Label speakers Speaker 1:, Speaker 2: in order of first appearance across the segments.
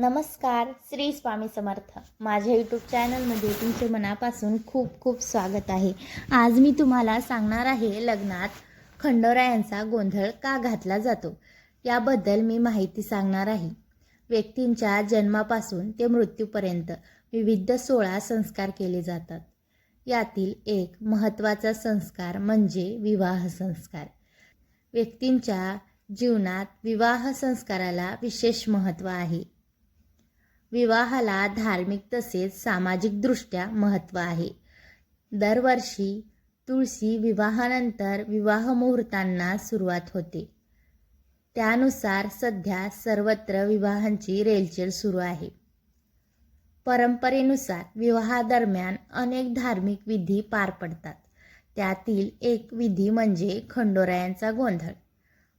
Speaker 1: नमस्कार श्री स्वामी समर्थ. माझ्या यूट्यूब चॅनलमध्ये तुमचे मनापासून खूप खूप स्वागत आहे. आज मी तुम्हाला सांगणार आहे लग्नात खंडोरायांचा गोंधळ का घातला जातो याबद्दल मी माहिती सांगणार आहे. व्यक्तींच्या जन्मापासून ते मृत्यूपर्यंत विविध सोळा संस्कार केले जातात. यातील एक महत्त्वाचा संस्कार म्हणजे विवाह संस्कार. व्यक्तींच्या जीवनात विवाह संस्काराला विशेष महत्त्व आहे. विवाहाला धार्मिक तसेच सामाजिकदृष्ट्या महत्त्व आहे. दरवर्षी तुळशी विवाहानंतर विवाह मुहूर्तांना सुरुवात होते. त्यानुसार सध्या सर्वत्र विवाहांची रेलचेल सुरू आहे. परंपरेनुसार विवाहादरम्यान अनेक धार्मिक विधी पार पडतात. त्यातील एक विधी म्हणजे खंडोरायांचा गोंधळ.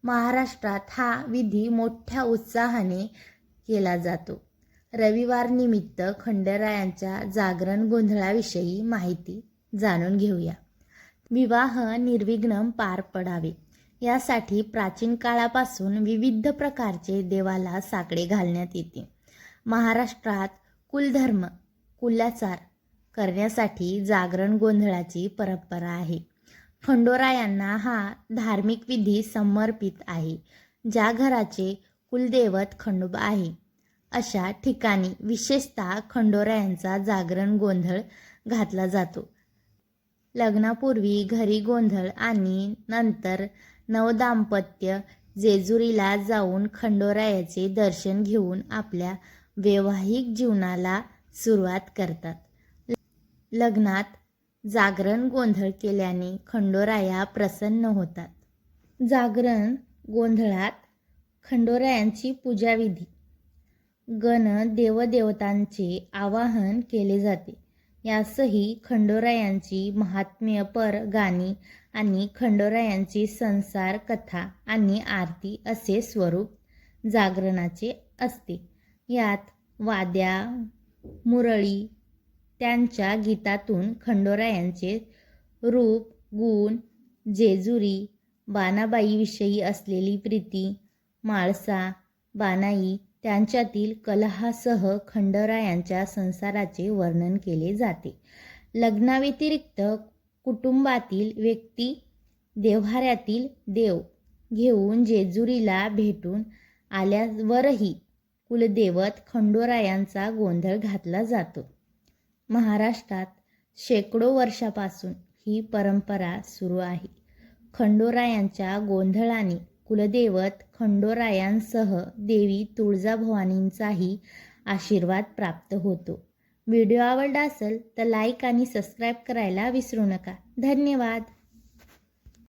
Speaker 1: महाराष्ट्रात हा विधी मोठ्या उत्साहाने केला जातो. रविवारनिमित्त खंडरायांच्या जागरण गोंधळाविषयी माहिती जाणून घेऊया. विवाह निर्विघ्न पार पडावे. यासाठी प्राचीन काळापासून विविध प्रकारचे देवाला साकडे घालण्यात येते. महाराष्ट्रात कुलधर्म कुलाचार करण्यासाठी जागरण गोंधळाची परंपरा आहे. खंडोरायांना हा धार्मिक विधी समर्पित आहे. ज्या घराचे कुलदैवत खंडोबा आहे. अशा ठिकाणी विशेषतः खंडोरायांचा जागरण गोंधळ घातला जातो. लग्नापूर्वी घरी गोंधळ आणि नंतर नवदाम्पत्य जेजुरीला जाऊन खंडोरायाचे दर्शन घेऊन आपल्या वैवाहिक जीवनाला सुरुवात करतात. लग्नात जागरण गोंधळ केल्याने खंडोराया प्रसन्न होतात. जागरण गोंधळात खंडोरायांची पूजाविधी गण देवदेवतांचे आवाहन केले जाते. यासही खंडोरायांची महात्म्यपर गाणी आणि खंडोरायांची संसार कथा आणि आरती असे स्वरूप जागरणाचे असते. यात वाद्या मुरळी त्यांच्या गीतातून खंडोरायांचे रूप गुण जेजुरी बानाबाईविषयी असलेली प्रीती माळसा बानाई त्यांच्यातील कलहासह खंडरायांच्या संसाराचे वर्णन केले जाते. लग्नाव्यतिरिक्त कुटुंबातील व्यक्ती देव्हाऱ्यातील देव घेऊन जेजुरीला भेटून आल्यावरही कुलदेवत खंडोरायांचा गोंधळ घातला जातो. महाराष्ट्रात शेकडो वर्षापासून ही परंपरा सुरू आहे. खंडोरायांच्या गोंधळाने कुलदैवत खंडोरायांसह देवी तुळजाभवानींचाही आशीर्वाद प्राप्त होतो. व्हिडिओ आवडला असेल तर लाईक आणि सबस्क्राईब करायला विसरू नका. धन्यवाद.